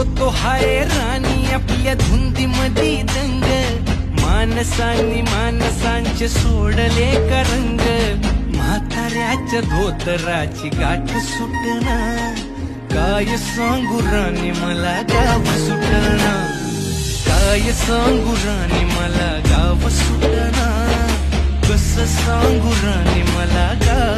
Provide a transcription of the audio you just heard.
जो तो हाय राणी आपल्या धुंदी मधी दंग. मानसांनी मानसांचे सोडले का रंग म्हाताऱ्याच्या धोतराची गाठ सुटना काय सांगू राणी मला गाव सुटना काय सांगू राणी मला गाव सुटना कस सांगू राणी मला गाव